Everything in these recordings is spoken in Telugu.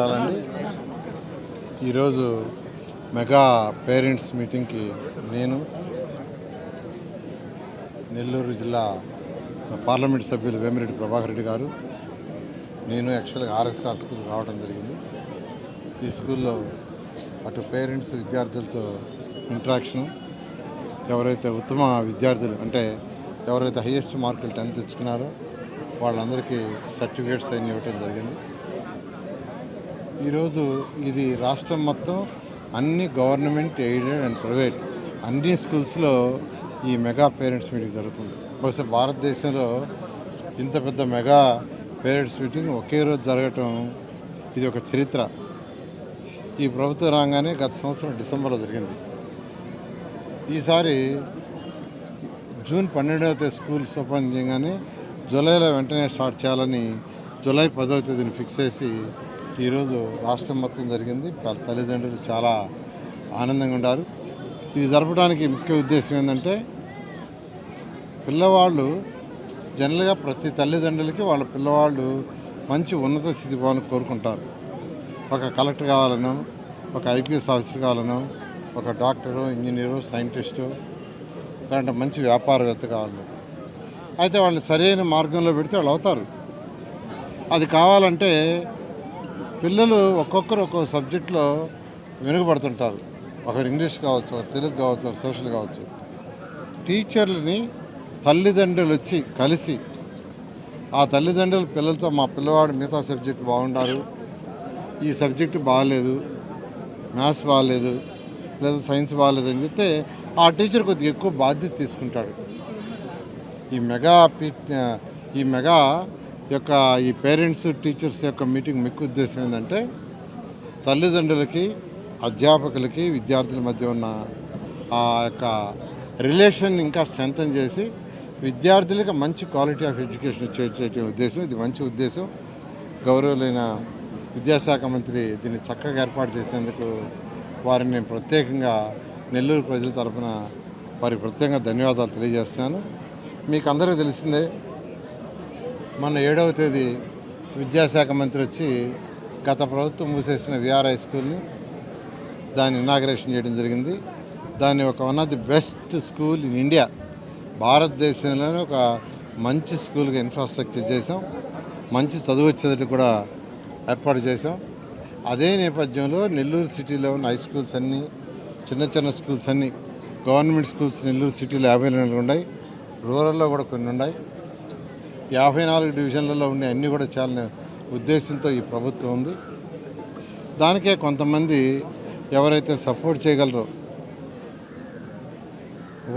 చాలండి ఈరోజు మెగా పేరెంట్స్ మీటింగ్కి నేను నెల్లూరు జిల్లా పార్లమెంట్ సభ్యులు వేమిరెడ్డి ప్రభాకర్ రెడ్డి గారు నేను యాక్చువల్గా ఆర్ఎస్ఆర్ స్కూల్ రావడం జరిగింది. ఈ స్కూల్లో అటు పేరెంట్స్ విద్యార్థులతో ఇంట్రాక్షన్ ఎవరైతే ఉత్తమ విద్యార్థులు అంటే ఎవరైతే హయ్యెస్ట్ మార్కులు టెన్త్ తెచ్చుకున్నారో వాళ్ళందరికీ సర్టిఫికేట్స్ అన్ని ఇవ్వటం జరిగింది. ఈరోజు ఇది రాష్ట్రం మొత్తం అన్ని గవర్నమెంట్ ఎయిడెడ్ అండ్ ప్రైవేట్ అన్ని స్కూల్స్లో ఈ మెగా పేరెంట్స్ మీటింగ్ జరుగుతుంది. బహుశా భారతదేశంలో ఇంత పెద్ద మెగా పేరెంట్స్ మీటింగ్ ఒకే రోజు జరగటం ఇది ఒక చరిత్ర. ఈ ప్రభుత్వ రాగానే గత సంవత్సరం డిసెంబర్లో జరిగింది. ఈసారి జూన్ పన్నెండవ తేదీ స్కూల్స్ ఓపెన్ చేయగానే జూలైలో వెంటనే స్టార్ట్ చేయాలని జూలై పదవ తేదీని ఫిక్స్ చేసి ఈరోజు రాష్ట్రం మొత్తం జరిగింది. వాళ్ళ తల్లిదండ్రులు చాలా ఆనందంగా ఉన్నారు. ఇది జరపడానికి ముఖ్య ఉద్దేశం ఏంటంటే పిల్లవాళ్ళు జనరల్గా ప్రతి తల్లిదండ్రులకి వాళ్ళ పిల్లవాళ్ళు మంచి ఉన్నత స్థితి పోవాలని కోరుకుంటారు. ఒక కలెక్టర్ కావాలను ఒక ఐపీఎస్ ఆఫీసర్ కావాలను ఒక డాక్టరు ఇంజనీరు సైంటిస్టు ఇలాంటి మంచి వ్యాపారవేత్త కావాలి అయితే వాళ్ళని సరైన మార్గంలో పెడితే వాళ్ళు అవుతారు. అది కావాలంటే పిల్లలు ఒక్కొక్కరు ఒక్కొక్క సబ్జెక్ట్లో వెనుకబడుతుంటారు. ఒకరు ఇంగ్లీష్ కావచ్చు ఒకరు తెలుగు కావచ్చు ఒకరు సోషల్ కావచ్చు. టీచర్లని తల్లిదండ్రులు వచ్చి కలిసి ఆ తల్లిదండ్రులు పిల్లలతో మా పిల్లవాడు మిగతా సబ్జెక్ట్ బాగుండారు ఈ సబ్జెక్టు బాగాలేదు మ్యాథ్స్ బాగాలేదు లేదా సైన్స్ బాగాలేదు అని చెప్తే ఆ టీచర్ కొద్దిగా ఎక్కువ బాధ్యత తీసుకుంటాడు. ఈ మెగా ఈ మెగా యొక్క ఈ పేరెంట్స్ టీచర్స్ యొక్క మీటింగ్ ముఖ్య ఉద్దేశం ఏంటంటే తల్లిదండ్రులకి అధ్యాపకులకి విద్యార్థుల మధ్య ఉన్న ఆ యొక్క రిలేషన్ ఇంకా స్ట్రెంగ్తన్ చేసి విద్యార్థులకు మంచి క్వాలిటీ ఆఫ్ ఎడ్యుకేషన్ ఇచ్చే ఉద్దేశం. ఇది మంచి ఉద్దేశం. గౌరవులైన విద్యాశాఖ మంత్రి దీన్ని చక్కగా ఏర్పాటు చేసేందుకు వారిని నేను ప్రత్యేకంగా నెల్లూరు ప్రజల తరపున వారికి ప్రత్యేకంగా ధన్యవాదాలు తెలియజేస్తున్నాను. మీకు అందరికీ తెలిసిందే మొన్న ఏడవ తేదీ విద్యాశాఖ మంత్రి వచ్చి గత ప్రభుత్వం మూసేసిన విఆర్ఐ స్కూల్ని దాన్ని ఇనాగ్రేషన్ చేయడం జరిగింది. దాన్ని ఒక one of the best school in India. భారతదేశంలోనే ఒక మంచి స్కూల్గా ఇన్ఫ్రాస్ట్రక్చర్ చేసాం మంచి చదువు వచ్చేటట్టు కూడా ఏర్పాటు చేసాం అదే నేపథ్యంలో నెల్లూరు సిటీలో ఉన్న హై స్కూల్స్ అన్నీ చిన్న చిన్న స్కూల్స్ అన్నీ గవర్నమెంట్ స్కూల్స్ నెల్లూరు సిటీలో యాభై నాలుగు ఉన్నాయి. రూరల్లో కూడా కొన్ని ఉన్నాయి. యాభై నాలుగు డివిజన్లలో ఉండే అన్నీ కూడా చాలా ఉద్దేశంతో ఈ ప్రభుత్వం ఉంది. దానికే కొంతమంది ఎవరైతే సపోర్ట్ చేయగలరో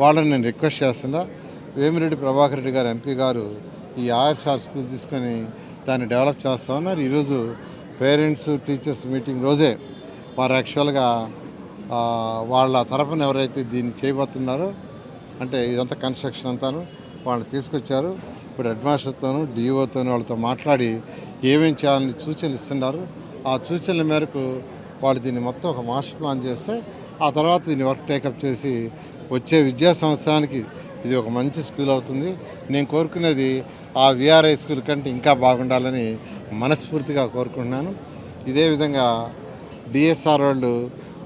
వాళ్ళని నేను రిక్వెస్ట్ చేస్తున్నా. వేమిరెడ్డి ప్రభాకర్ రెడ్డి గారు ఎంపీ గారు ఈ ఆర్ఎస్ఆర్ స్కూల్ తీసుకొని దాన్ని డెవలప్ చేస్తామన్నారు ఈరోజు పేరెంట్స్ టీచర్స్ మీటింగ్ రోజే వారు యాక్చువల్గా వాళ్ళ తరఫున ఎవరైతే దీన్ని చేయబోతున్నారో అంటే ఇదంతా కన్స్ట్రక్షన్ అంతాను వాళ్ళని తీసుకొచ్చారు. ఇప్పుడు హెడ్ మాస్టర్తోనూ డిఓతోనూ వాళ్ళతో మాట్లాడి ఏమేం చేయాలని సూచనలు ఇస్తున్నారు. ఆ సూచనల మేరకు వాళ్ళు దీన్ని మొత్తం ఒక మాస్టర్ ప్లాన్ చేస్తే ఆ తర్వాత దీన్ని వర్క్ టేకప్ చేసి వచ్చే విద్యా సంవత్సరానికి ఇది ఒక మంచి స్కూల్ అవుతుంది. నేను కోరుకునేది ఆ విఆర్ఐ స్కూల్ కంటే ఇంకా బాగుండాలని మనస్ఫూర్తిగా కోరుకుంటున్నాను. ఇదే విధంగా డిఎస్ఆర్ వాళ్ళు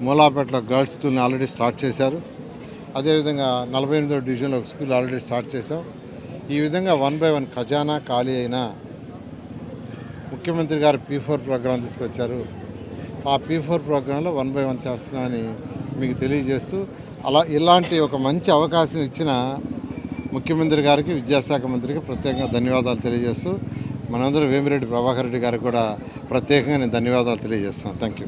మూలాపేటలో గర్ల్స్ స్కూల్ని ఆల్రెడీ స్టార్ట్ చేశారు. అదేవిధంగా నలభై ఎనిమిదో డివిజన్లో ఒక స్కూల్ ఆల్రెడీ స్టార్ట్ చేశాం. ఈ విధంగా వన్ బై వన్ ఖజానా ఖాళీ అయినా ముఖ్యమంత్రి గారు పీ ఫోర్ ప్రోగ్రాం తీసుకొచ్చారు. ఆ పీ ఫోర్ ప్రోగ్రాంలో వన్ బై వన్ చేస్తున్నామని మీకు తెలియజేస్తూ అలా ఇలాంటి ఒక మంచి అవకాశం ఇచ్చిన ముఖ్యమంత్రి గారికి విద్యాశాఖ మంత్రికి ప్రత్యేకంగా ధన్యవాదాలు తెలియజేస్తూ మనందరం వేమిరెడ్డి ప్రభాకర్ రెడ్డి గారికి కూడా ప్రత్యేకంగా నేను ధన్యవాదాలు తెలియజేస్తున్నాను. Thank you